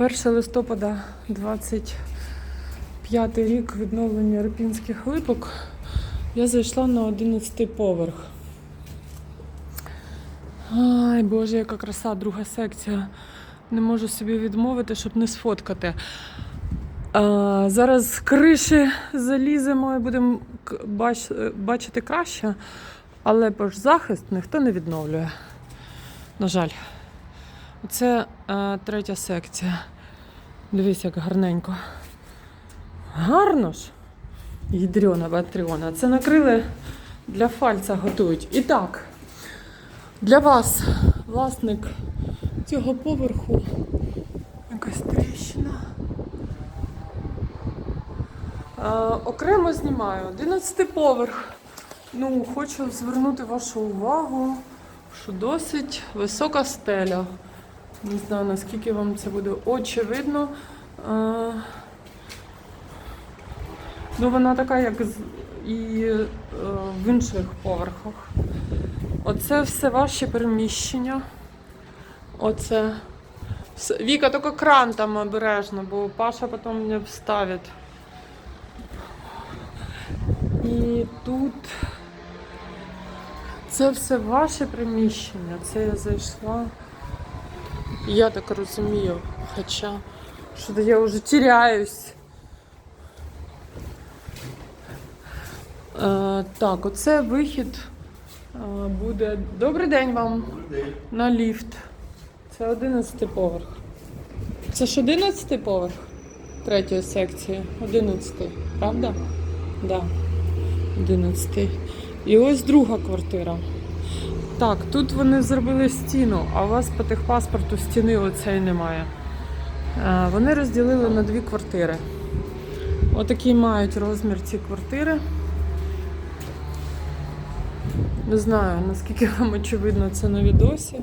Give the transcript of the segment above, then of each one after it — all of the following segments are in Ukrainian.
1 листопада 25 рік відновлення Рипінських липок. Я зайшла на 11 поверх. Ай, Боже, яка краса, друга секція. Не можу собі відмовити, щоб не сфоткати. А, зараз з криші заліземо і будемо бач, бачити краще, але захист ніхто не відновлює. На жаль. Це е, третя секція. Дивись, як гарненько. Гарно ж. Ядрена батріона. Це накрили для фальца готують. І так, для вас, власник цього поверху, якась тріщина. Е, окремо знімаю 11 поверх. Ну, хочу звернути вашу увагу, що досить висока стеля. Не знаю, наскільки вам це буде очевидно. Ну, вона така, як і е, в інших поверхах. Оце все ваші переміщення. Оце. Віка, тільки кран там обережно, бо Паша потім мене вставить. І тут це все ваше приміщення. Це я зайшла. Я так розумію, хоча що я вже теряюсь. Е, так, оце вихід е, буде. Добрий день вам на ліфт. Це 11 поверх. Це ж 11 поверх третьої секції. 11, правда? Да. 11. І ось друга квартира. Так, тут вони зробили стіну, а у вас по техпаспорту стіни оцеї немає. Е, Вони розділили на дві квартири. Отакий мають розмір ці квартири. Не знаю, наскільки вам очевидно це на відосі.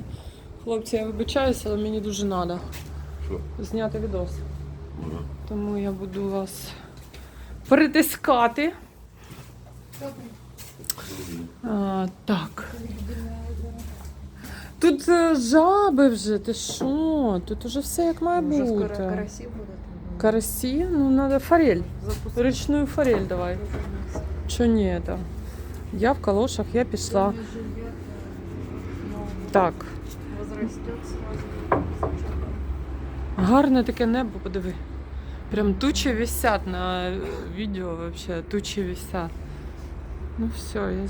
Хлопці, я вибачаюся, але мені дуже треба зняти відос. Тому я буду вас притискати. А, так. Тут е, жаби вже, ти що? Тут уже все як має Уже скоро бути. караси будут. Карасі? Ну, треба форель. Запускать. Річну форель давай. Чо ні, там? Я в калошах, я пішла. Так. Возрастет сразу. Гарне таке небо, подиви. Прям тучі висять на відео вообще, тучі висять. Ну все, я